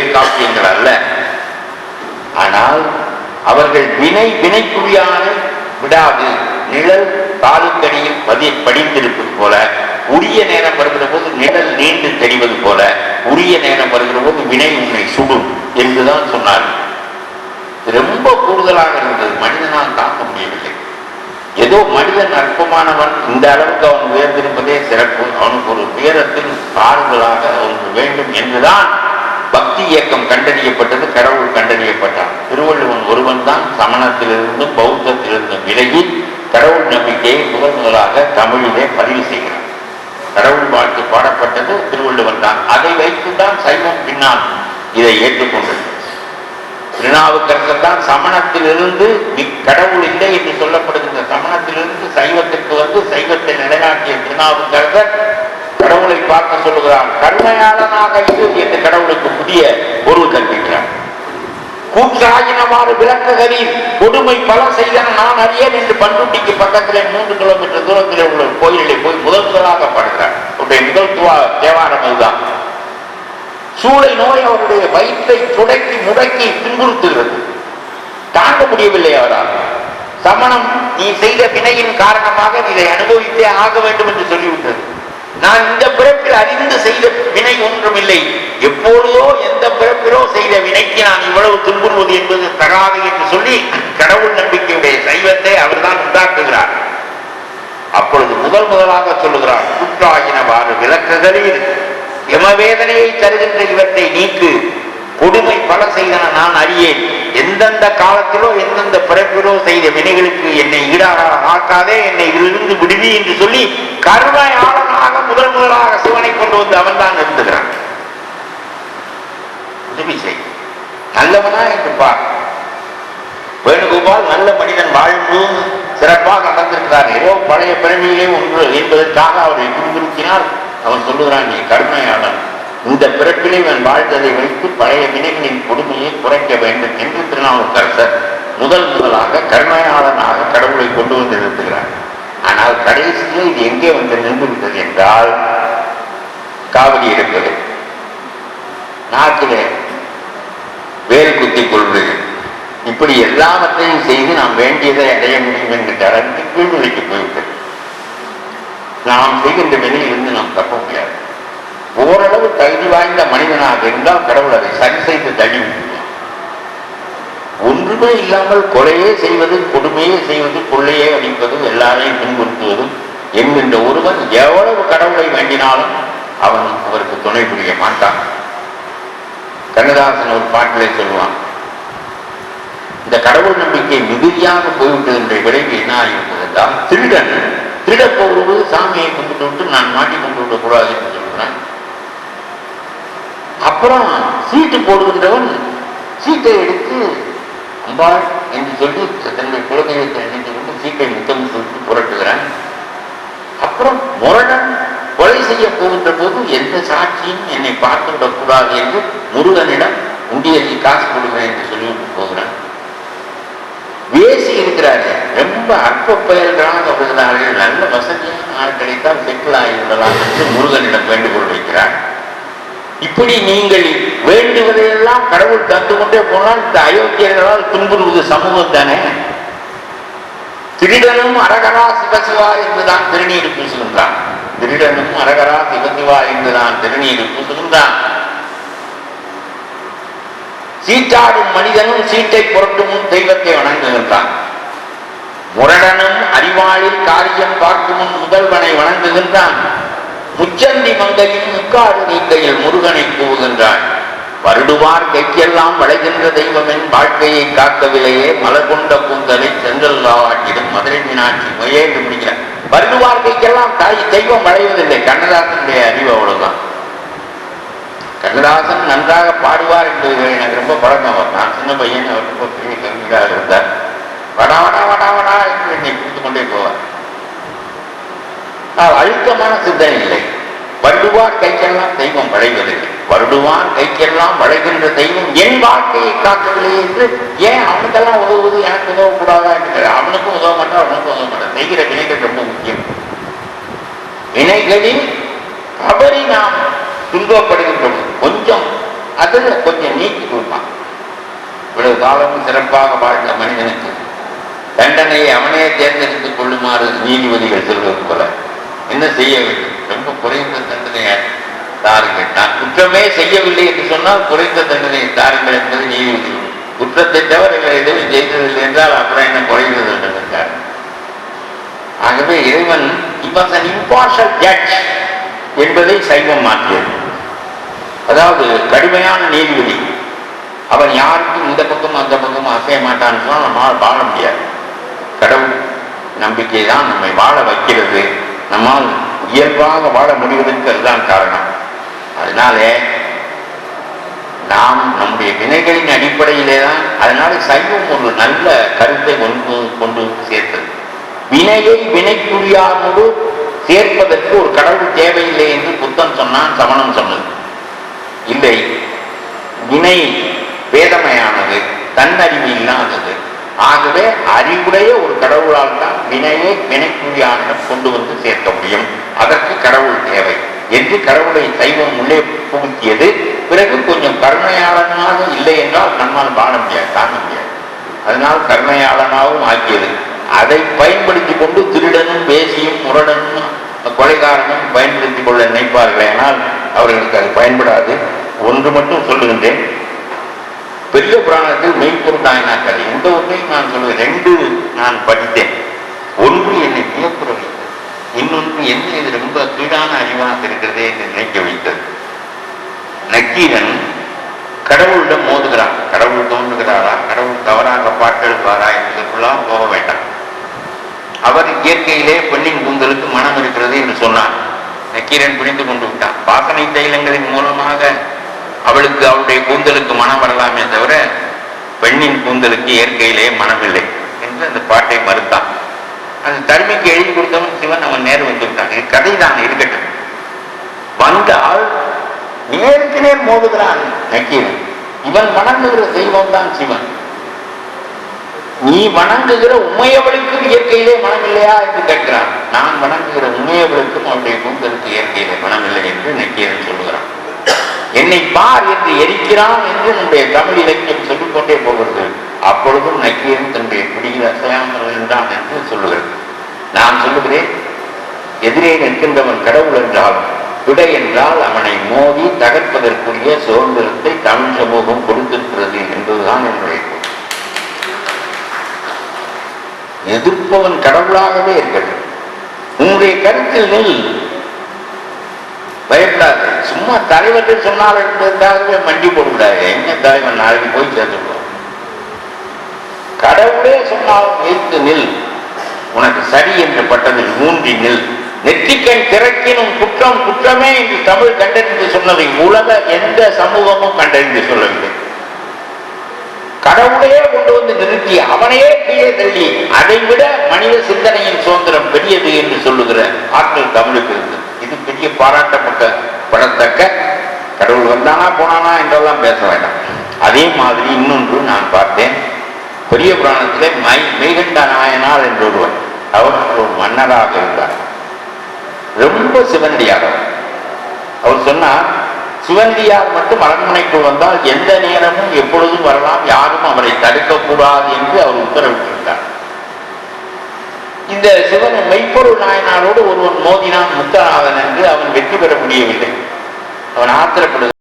வேறு காப்பியங்கள் அல்ல ஆனால் அவர்கள் வினை வினைக்குரியான விடாது. நிழல் காலுக்கடியில் பதி படித்திருப்பது போல உரிய நேரம் வருகிற போது நிழல் நீண்டு தெரிவது போல உரிய நேரம் வருகிற போது வினை உன்னை சுடும் என்றுதான் சொன்னார் ரொம்ப கூடுதலாக இருந்தது. மனிதனால் தாக்க முடியவில்லை. ஏதோ மனிதன் அற்பமானவன். இந்த அளவுக்கு அவன் உயர்ந்திருப்பதே சிறப்பு. அவனுக்கு ஒரு உயரத்தில் ஆறுதலாக அவனுக்கு வேண்டும் என்றுதான் பக்தி இயக்கம் கண்டறியப்பட்டது கடவுள் கண்டறியப்பட்டான் திருவள்ளுவன் ஒருவன் தான் சமணத்திலிருந்தும் பௌத்தத்திலிருந்தும் விலகி கடவுள் நம்பிக்கையை முதல் முதலாக தமிழிலே பதிவு செய்கிறான் கடவுள் வாழ்த்து பாடப்பட்டது திருவள்ளுவன் தான். அதை வைத்துதான் சைவம் பின்னால் இதை ஏற்றுக்கொண்டது. திருநாவுக்கரசர் தான் சமணத்திலிருந்து கடவுள் இல்லை என்று சொல்லப்படுகின்ற சமணத்திலிருந்து சைவத்திற்கு வந்து சைவத்தை நிலைநாட்டிய திருநாவுக்கரசர் கடவுளை பார்க்க சொல்லுகிறார். கருணையாளனாக இருபத்தி எட்டு கடவுளுக்கு புதிய பொருள் கற்பிக்கிறார். கூற்றாகினவாறு விளக்குகளில் கொடுமை பல செய்தன நான் அறியேன் என்று பண்ருட்டிக்கு பக்கத்திலே மூன்று கிலோமீட்டர் தூரத்தில் உள்ள கோயிலே போய் முதல் முதலாக பாடுகிறார் அவருடைய முதல் துவா தேவாரம் இதுதான் சூளை நோய் அவருடைய வயிற்றை துடைக்கி முடக்கி துன்புறுத்துகிறது. தாங்க முடியவில்லை அவரால். சமணம் நீ செய்த வினையின் காரணமாக இதை அனுபவித்தே ஆக வேண்டும் என்று சொல்லிவிட்டது. நான் இந்த பிறப்பில் அறிந்து செய்த வினை ஒன்றுமில்லை எப்பொழுதோ எந்த பிறப்பிலோ செய்த வினைக்கு நான் இவ்வளவு துன்புறுவது என்பது தகாது என்று சொல்லி கடவுள் நம்பிக்கையுடைய சைவத்தை அவர்தான் உண்டாக்குகிறார். அப்பொழுது முதல் முதலாக சொல்லுகிறார் குற்றாகினவாறு விளக்குகளில் யமவேதனையை தருகின்ற இவற்றை நீக்கு. கொடுமை பல செய்தன நான் அறியேன். எந்தெந்த காலத்திலோ எந்தெந்த பிறப்பிலோ செய்த வினைகளுக்கு என்னை ஈடாக ஆக்காதே என்னை இதிலிருந்து விடுவி என்று சொல்லி கருணையாளனாக முதல் முதலாக சிவனை கொண்டு வந்து அவன் தான் நிறுத்துகிறான். உதவி செய். நல்லவனா என்று வேணுகோபால் நல்ல மனிதன் வாழ்வு சிறப்பாக நடந்திருக்கிறார் ஏதோ பழைய பிறவியிலே ஒன்று என்பதற்காக அவரை துன்புறுத்தினால் அவன் சொல்லுகிறான் நீ கருணையாளன். இந்த பிறப்பிலே இவன் வாழ்ந்ததை வைத்து பழைய வினைகளின் கொடுமையை குறைக்க வேண்டும் என்று திருநாவுக்கரசர் முதல் முதலாக கருணையாளனாக கடவுளை கொண்டு வந்து நிறுத்துகிறார். ஆனால் கடைசியில் இது எங்கே வந்து நின்றுவிட்டது என்றால் காவடி இருப்பது நாட்டிலே வேல் குத்திக் கொள்வது. இப்படி எல்லாவற்றையும் செய்து நாம் வேண்டியதை அடைய முடியும் என்று அளவுக்கு கீழ்நிலைக்கு போய்விட்டது. நாம் செய்கின்ற இருந்து நாம் தப்ப முடியாது. ஓரளவு தகுதி வாய்ந்த மனிதனாக இருந்தால் கடவுள் அதை சரி செய்து தள்ளி ஒன்றுமே இல்லாமல் கொலையே செய்வது கொடுமையே செய்வது கொள்ளையே அடிப்பதும் எல்லாரையும் துன்புறுத்துவதும் என்கின்ற ஒருவன் எவ்வளவு கடவுளை வேண்டினாலும் அவன் அவருக்கு துணை புரிய மாட்டான். கண்ணதாசன் ஒரு பாட்டிலே சொல்லுவான் இந்த கடவுள் நம்பிக்கை மிகுதியாக போய்விட்டதென்ற விளைவு என்ன ஆகிவிட்டது என்றால் திருடன் திருடப் போகிறது சாமியை கும்பிட்டு விட்டு நான் மாட்டி கொண்டு விடக்கூடாது என்று சொல்கிறேன் அப்புறம் சீட்டு போடுகின்றவன் சீட்டை எடுத்து அம்பாள் என்று சொல்லி தன்னுடைய குலதெய்வத்தை நினைத்து கொண்டு சீட்டை முத்தம் சொல்லிட்டு புரட்டுகிறான். அப்புறம் முரடன் கொலை செய்ய போகின்ற போது எந்த சாட்சியும் என்னை பார்த்து விடக்கூடாது என்று முருகனிடம் உண்டியலில் காசு கொடுக்கிறேன் என்று சொல்லிவிட்டு போகிறான். வேசி இருக்கிறார்கள் ரொம்ப அற்ப பெயர்களாக வருகிறார்கள் நல்ல வசதியான ஆட்களை தான் செட்டில் ஆகிவிடலாம் என்று முருகனிடம் வேண்டுகோள் இப்படி நீங்கள் வேண்டுவதையெல்லாம் கடவுள் தந்து கொண்டே போனால் இந்த அயோக்கியர்களால் துன்புறுவது சமூகம் தானே? திருடனும் அரகரா சிவசிவா என்றுதான் திருநீர் பூசுகின்றான். திருடனும் அரகரா சிவசிவா என்றுதான் திருநீர் பூசுகின்றான். சீட்டாடும் மனிதனும் சீட்டை புரட்டும் தெய்வத்தை வணங்குகின்றான். முரடனும் அறிவாளில் காரியம் பார்க்கும் முதல்வனை வணங்குகின்றான். முச்சந்தி மங்கையும் முக்காடு நீக்கையில் முருகனை கூவுகின்றாள் வருடுவார் கைக்கெல்லாம் வளைகின்ற தெய்வமின் வாழ்க்கையை காக்கவில்லையே. மலர் கொண்ட பூந்தலை செங்கல் மதுரை மீனாட்சி முயன்று முடிக்கிறார் வருடுவார் கைக்கெல்லாம் தாய் தெய்வம் வளைவதில்லை. கண்ணதாசனுடைய அறிவு அவ்வளவுதான். கண்ணதாசன் நன்றாக பாடுவார் என்பது எனக்கு ரொம்ப பழக்கம் அவர் நான் சின்ன பையன் அவர் ரொம்ப பெரிய கவிஞராக இருந்தார். வடா வடா வடா வடா என்று என்னை கொடுத்து கொண்டே போவார். அழுத்தமான சிந்தனை இல்லை. வள்ளுவார் கைக்கெல்லாம் தெய்வம் வளைவதில்லை வருடுவான் கைக்கெல்லாம் வளைகின்ற தெய்வம் என் வாழ்க்கையை காக்கவில்லை என்று ஏன் அவனுக்கெல்லாம் உதவுவது எனக்கு உதவக்கூடாதா என்று அவனுக்கும் உதவ மாட்டான் அவனுக்கும் உதவ மாட்டான் செய்கிற வினைகள் ரொம்ப முக்கியம். வினைகளில் தவறி நாம் துன்பப்படுகின்றோம். கொஞ்சம் அதில் கொஞ்சம் நீக்கி கொடுப்பான். இவ்வளவு காலம் சிறப்பாக வாழ்ந்த மனிதனுக்கு தண்டனையை அவனே தேர்ந்தெடுத்துக் கொள்ளுமாறு நீதிபதிகள் சொல்வது போல. என்ன செய்ய வேண்டும்? ரொம்ப குறைந்த தண்டனையை தாருங்கள். நான் குற்றமே செய்யவில்லை என்று சொன்னால் குறைந்த தண்டனையை தாருங்கள் என்பது நீதி குற்றத்தை தவிர எதுவும் ஜெயித்ததில்லை என்றால் அப்புறம் என்ன குறைந்த தண்டனை ஆகவே இறைவன் இவன் இம்பார்ஷல் ஜட்ஜ் என்பதை சைவம் மாற்றியது. அதாவது கடுமையான நீதிபதி. அவன் யாருக்கும் இந்த பக்கம் அந்த பக்கம் அசைய மாட்டான்னு சொன்னால் நம்மால் வாழ முடியாது. கடவுள் நம்பிக்கை தான் நம்மை வாழ வைக்கிறது. நம்மால் இயல்பாக வாழ முடிவதற்கு அதுதான் காரணம். அதனாலே நாம் நம்முடைய வினைகளின் அடிப்படையிலே தான் அதனால சைவம் ஒரு நல்ல கருத்தை கொண்டு கொண்டு சேர்த்தது. வினையை வினைக்குரியாமோடு சேர்ப்பதற்கு ஒரு கடவுள் தேவையில்லை என்று புத்தன் சொன்னான் சமணம் சொன்னது. இல்லை வினை வேதமையானது தன்னறிவு இல்லாதது. ஆகவே அறிவுடைய ஒரு கடவுளால் தான் வினையை வினைக்குரியானிடம் கொண்டு வந்து சேர்க்க முடியும். அதற்கு கடவுள் தேவை. என்று கடவுளை சைவம் உள்ளே புகுத்தியது. பிறகு கொஞ்சம் கருணையாளனாக இல்லை என்றால் நம்மால் வாழ முடியாது தாங்க முடியாது. அதனால் கருணையாளனாகவும் ஆக்கியது. அதை பயன்படுத்தி கொண்டு திருடனும் பேசியும் முரடனும் கொலைகாரனும் பயன்படுத்திக் கொள்ள நினைப்பார்கள் ஆனால் அவர்களுக்கு அது பயன்படாது. ஒன்று மட்டும் சொல்லுகின்றேன். பெரிய புராணத்தில் மெய்ப்பொருள் நாயனா இந்த ஒன்றையும் நான் சொல்லுவேன். ரெண்டு நான் படித்தேன். ஒன்று என்னை வியப்புற வைத்தது இன்னொன்று என்ன இது ரொம்ப கீழான அறிவாக இருக்கிறதே என்று நினைக்க வைத்தது. நக்கீரன் கடவுளிடம் மோதுகிறான். கடவுள் தோன்றுகிறாரா? கடவுள் தவறாக பாட்டு எழுதுவாரா என்பதற்குள்ளாம் போக வேண்டாம். அவர் இயற்கையிலே பெண்ணின் கூந்தலுக்கு மனம் இருக்கிறது என்று சொன்னார். நக்கீரன் புரிந்து கொண்டு விட்டான். வாசனை தைலங்களின் மூலமாக அவளுக்கு அவளுடைய கூந்தலுக்கு மனம் வரலாமே தவிர பெண்ணின் கூந்தலுக்கு இயற்கையிலேயே மனமில்லை என்று அந்த பாட்டை மறுத்தான். அந்த தருமைக்கு எழுதி கொடுத்தவன் சிவன் அவன் நேர் வந்து விட்டான். இது கதை தான் இருக்கட்டும். வந்தால் நேருக்கு நேர் மோதுகிறான் நக்கீரன். இவன் வணங்குகிற தெய்வம் தான் சிவன். நீ வணங்குகிற உமையவளுக்கும் இயற்கையிலே மனம் இல்லையா என்று கேட்கிறான். நான் வணங்குகிற உமையவளுக்கும் அவருடைய கூந்தலுக்கு இயற்கையிலே மனம் இல்லை என்று நக்கீரன் சொல்லுகிறான். என்னை பார் என்று எரிக்கிறான் என்று நம்முடைய தமிழ் இலக்கியம் சொல்லிக்கொண்டே போகிறது. அப்பொழுதும் நக்கீரன் தன்னுடைய பிடியில் அசையாமல் என்றான் என்று சொல்லுகிறது. நான் சொல்லுகிறேன் எதிரே நிற்கின்றவன் கடவுள் என்றால் விடை என்றால் அவனை மோதி தகர்ப்பதற்குரிய சுதந்திரத்தை தமிழ் சமூகம் கொடுத்திருக்கிறது என்பதுதான் என்னுடைய எதிர்ப்பவன் கடவுளாகவே இருக்கட்டும் உன்னுடைய கருத்தில் நெல் பயப்படாது. சும்மா தலைவர்கள் சொன்னால் என்பதற்காகவே மண்டி போடக்கூடாது எங்க தலைவன்? நாளைக்கு போய் சேர்ந்துருக்கோம் கடவுளே சொன்னால் நிறுத்து நில். உனக்கு சரி என்று பட்டதில் ஊன்றி நில். நெற்றிக்கண் திறக்கினும் குற்றம் குற்றமே என்று தமிழ் கண்டறிந்து சொன்னதை உலக எந்த சமூகமும் கண்டறிந்து சொல்லவில்லை. கடவுளையே கொண்டு வந்து நிறுத்தி அவனையே கீழே தள்ளி அதை விட மனித சிந்தனையின் சுதந்திரம் பெரியது என்று சொல்லுகிற ஆற்றல் தமிழுக்கு இருந்தது இது பாராட்டப்பட்ட படத்தக்க கடவுள் வந்தானா போனானா என்றெல்லாம் பேச வேண்டாம். அதே மாதிரி இன்னொன்று நான் பார்த்தேன். பெரிய புராணத்திலே மை மெய்கண்ட நாயனார் என்று ஒருவர் அவர் ஒரு மன்னராக இருந்தார். ரொம்ப சிவனடியார் அவர். சொன்னார் சிவந்தியார் மட்டும் அரண்மனைக்குள் வந்தால் எந்த நேரமும் எப்பொழுதும் வரலாம். யாரும் அவரை தடுக்கக்கூடாது என்று அவர் உத்தரவிட்டிருந்தார். இந்த சிவன் மெய்ப்பொருள் நாயனாரோடு ஒருவன் மோதினான் முத்தநாதன் என்று அவன் வெற்றி பெற முடியவில்லை. அவன் ஆத்திரப்படுது